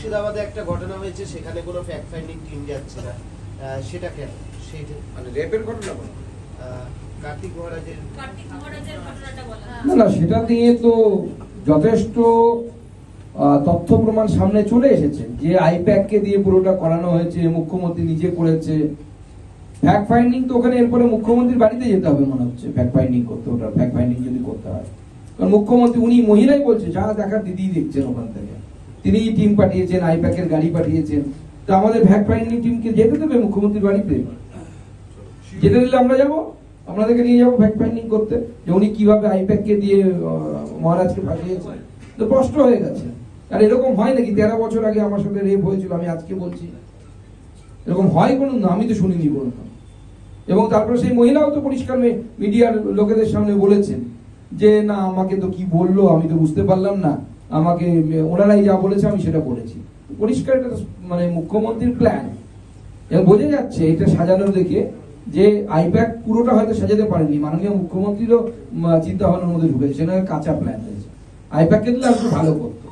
মুর্শিদাবাদে একটা ঘটনা হয়েছে সেখানে কোনো ফ্যাক্ট ফাইন্ডিং টিম যাচ্ছে না। সেটা কেন? সেইটা মানে রেপের ঘটনা কার্তিক মহারাজের কার্তিক মহারাজের ঘটনাটা বলা। না না সেটা নিয়ে তো যথেষ্ট তথ্য প্রমাণ সামনে চলে এসেছে। যে আইপ্যাককে দিয়ে পুরোটা করানো হয়েছে মুখ্যমন্ত্রী নিজে করেছে। ফ্যাক্ট ফাইন্ডিং তো ওখানে এরপরে মুখ্যমন্ত্রীর বাড়িতে যেতে হবে মনে হচ্ছে ফ্যাক্ট ফাইন্ডিং করতে ওটা ফ্যাক্ট ফাইন্ডিং যদি করতে হয়। কারণ মুখ্যমন্ত্রী উনি মহিলাই বলছে যা দেখার দিদি দেখছেন ওখান থেকে। তিনি টিম পাঠিয়েছেন, আইপ্যাকের গাড়ি পাঠিয়েছেন। তো আমাদের ভ্যাক ফাইন্ডিং টিমকে যেতে দেবে মুখ্যমন্ত্রীর বাড়িতে? যেতে দিলে আমরা যাব? আপনাদেরকে নিয়ে যাব ভ্যাক ফাইন্ডিং করতে? যে উনি কীভাবে আইপ্যাক কে দিয়ে মহারাজকে পাঠিয়েছেন? তো স্পষ্ট হয়ে গেছে। আর এরকম হয় নাকি? তেরো বছর আগে আমার সাথে রেপ হয়েছিল, আমি আজকে বলছি। এরকম হয় কোনো? না, আমি তো শুনিনি কোনো। এবং তারপরে সেই মহিলাও তো পরিষ্কার মিডিয়ার লোকেদের সামনে বলেছেন যে, না, আমাকে তো কি বলল? আমি তো বুঝতে পারলাম না। আমাকে, ওনারাই যা বলেছে, আমি সেটা বলেছি। পরিষ্কার একটা মানে মুখ্যমন্ত্রীর প্ল্যান এবং বোঝা যাচ্ছে, এটা সাজানো দেখে যে আইপ্যাক পুরোটা হয়তো সাজাতে পারেনি। মাননীয় মুখ্যমন্ত্রীরও চিন্তা ভাবনার মধ্যে ঢুকেছে কাঁচা প্ল্যান রয়েছে। আইপ্যাক দিলে আর ভালো করতো।